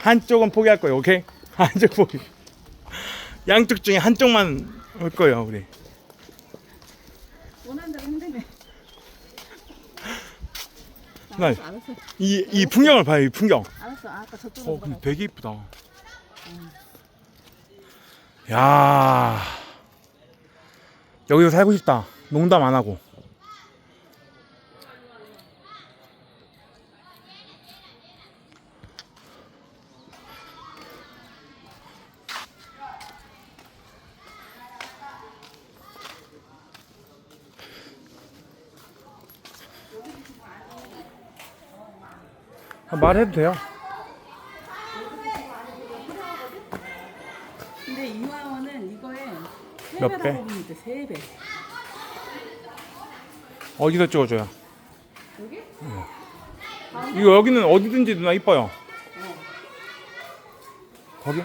한쪽은 포기할 거예요. 오케이? 한쪽 포기. 양쪽 중에 한쪽만 올 거예요, 우리. 원하는 대로 힘드네. 나 알았어, 알았어. 이, 이 풍경을 봐요, 이 풍경. 알았어. 아, 아까 저쪽으로 어, 근데. 되게 이쁘다. 야 여기서 살고 싶다. 농담 안 하고. 아, 말해도 돼요. 근데 이화원은 이거에 세몇 배라고 배? 보면 돼. 세 배. 어디다 찍어줘요? 여기? 이거 여기는 어디든지 누나 이뻐요. 거기?